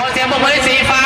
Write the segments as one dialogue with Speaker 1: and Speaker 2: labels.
Speaker 1: ขอเสียงปรบมือให้สีฟ้า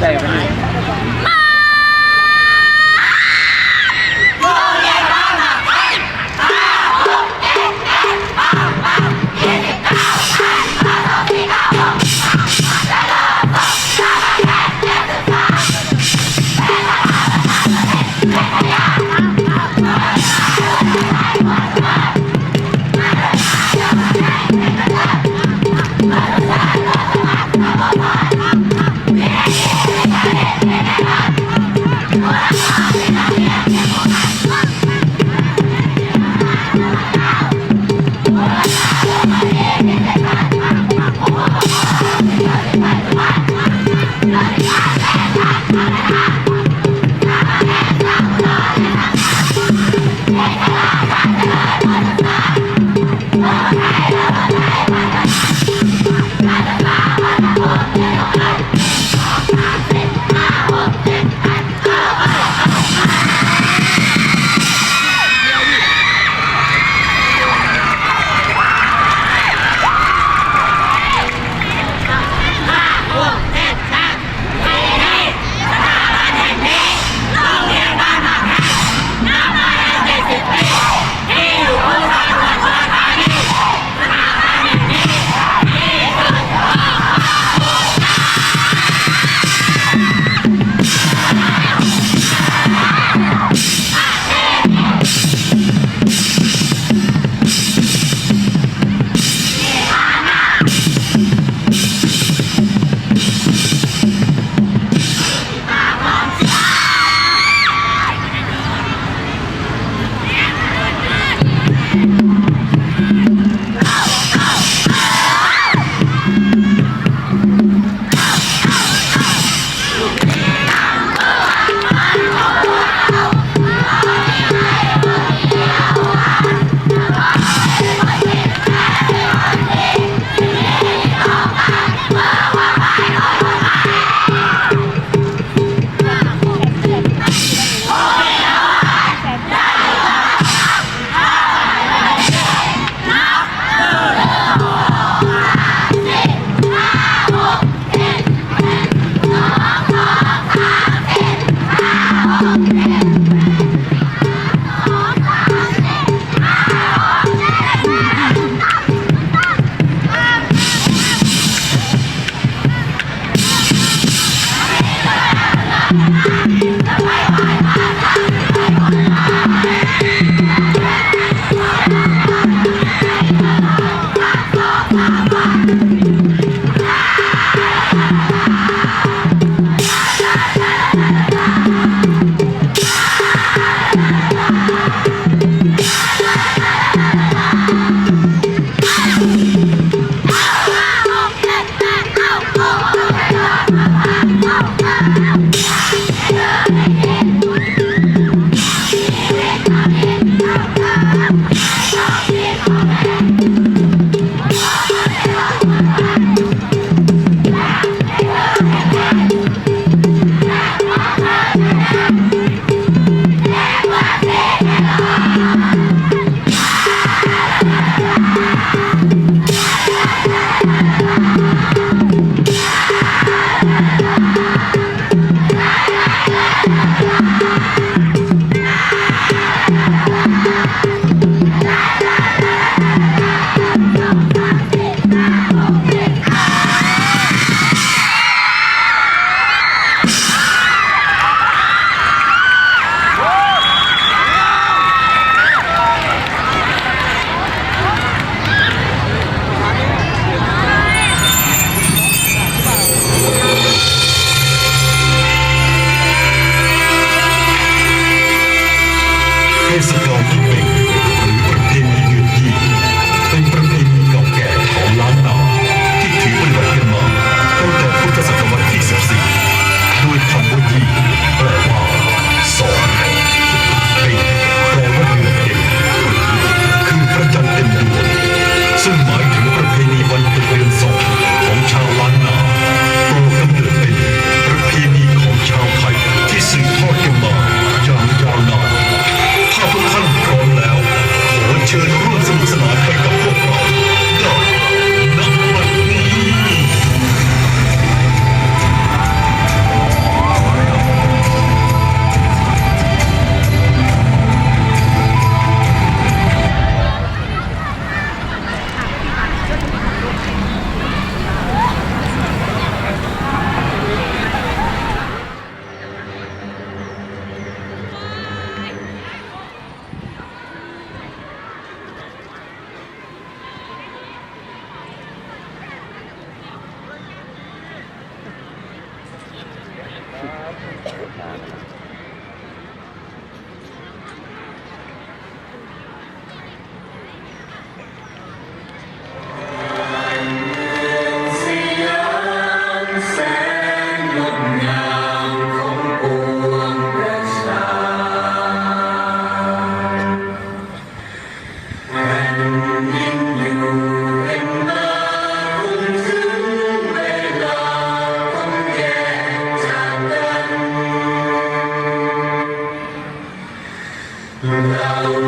Speaker 2: ใจมั ห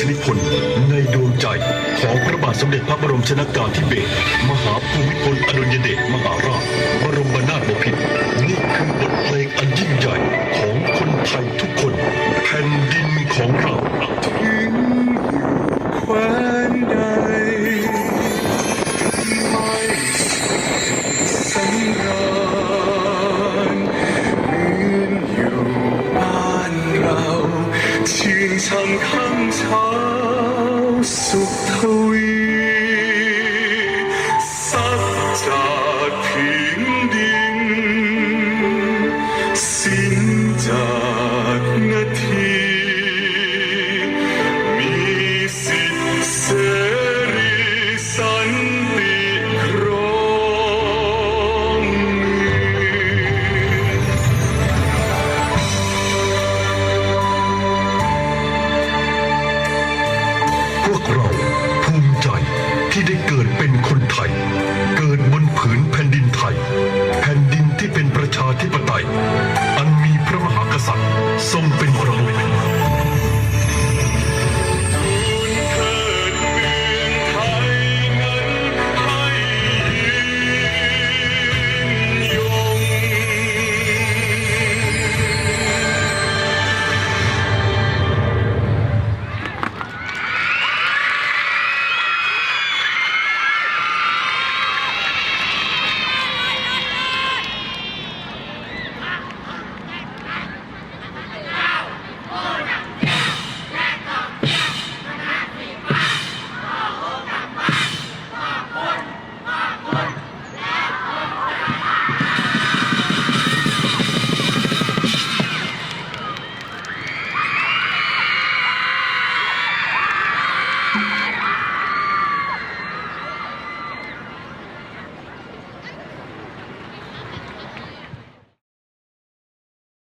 Speaker 2: ชนิพน
Speaker 3: ในดวงใจของพระบาทสมเด็จพระบรมชนากาธิเบศรมหาภูมิพลอดุลยเดชมหาราชบรมนาถบพิตรนี่คือบทเพลงอันยิ่งใหญ่ของคนไทยทุกคน แผ่นดินของเรา
Speaker 1: ทิ้งควันใด สุขทวีสัจจา
Speaker 3: ชาธิปไตย อันมีพระมหาก
Speaker 1: ษัตริย์ทรงเป็น